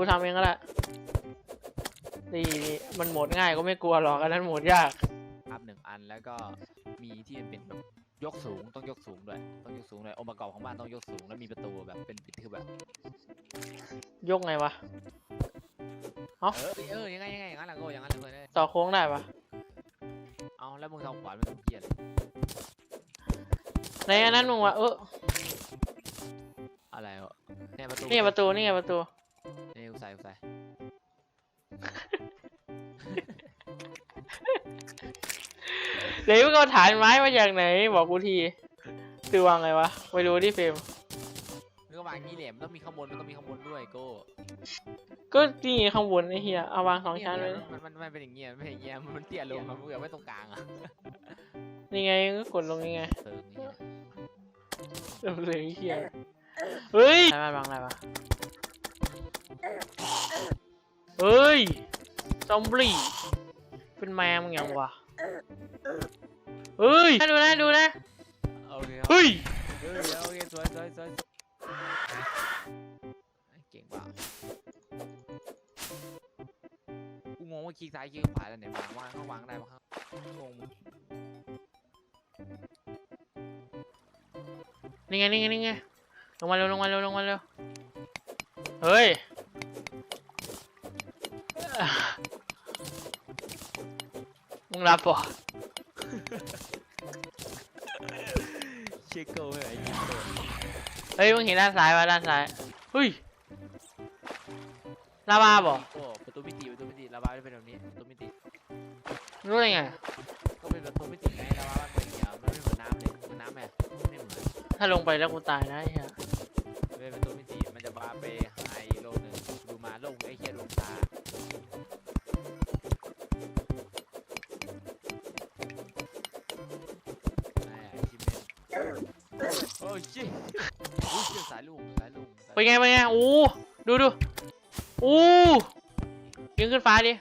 กูทำเองก็ได้นี่มันโหมดง่ายก็ไม่กลัวหรอกอันนั้นโหมดยาก อัพหนึ่งอันแล้วก็มีที่มันเป็นแบบยกสูงต้องยกสูงด้วยต้องยกสูงด้วยองค์ประกอบของบ้านต้องยกสูงแล้วมีประตูแบบเป็นปิดคือแบบยกไงวะเออเออยังไงยังไงอย่างนั้นแหละโก้อย่างนั้นเลยต่อโค้งได้ปะเอาแล้วมึงทำขวานมันต้องเกียร์เลยในอันนั้นมึงวะเอออะไรวะเนี่ยประตูนี่ประตูนี่ไงประตู นี่กูใส่กูใส่เดี๋ยวมึงเอาฐานไม้มาจากไหน บอกกูทีคือวางไงวะไปดูที่เฟรมแล้วก็วางอย่างนี้แหละมันต้องมีข้างบนมันต้องมีข้างบนด้วยโก้ก็นี่ข้างบนไอ้เหี้ยเอาวางสองชั้นเลเลยยมันมันมันเป็นอย่างเงี้ยมันเป็นอย่างเงี้ยมันเตี้ยลงมันเหลือไว้ตรงกลางอะนี่ไงก็กดลงนี่ไงเติมนี่เออเลยไอ้เหี้ยเฮ้ยใช้มันวางอะไรวะ เฮ้ย ซอมบี้ เป็นแมวมึงยังวะ เฮ้ย ดูนะดูนะ โอเคครับเฮ้ย เฮ้ยโอเคสวยสวยสวยเก่งป่ะกูงงว่าคลิกซ้ายคลิกขวาแล้วเนี่ยวางวางเขาวางได้ปะครับงงนี่ไงนี่ไงนี่ไงลงมาเร็วลงมาเร็วลงมาเร็ว เฮ้ย มึงรับปะเช็คเกิลให้ไอ้ยิงเกิลเฮ้ยมึงเห็นด้านซ้ายวะด้านซ้ายเฮ้ยลาวาบ่โอ้ประตูมิติประตูมิติระบายได้เป็นแบบนี้ประตูมิติรู้ได้ไงก็เป็นประตูมิติไงระบายมันเป็นอย่างเงี้ยมันไม่เหมือนน้ำเลยเหมือนน้ำไหมไม่เหมือนถ้าลงไปแล้วกูตายนะไอ้เหี้ย โอ้ชิอุ้ยเจอสายลูกสายลูกสายเป็นไงเป็นไงโอ้ดูดูโอ้ยิงขึ้นฟ้าดิ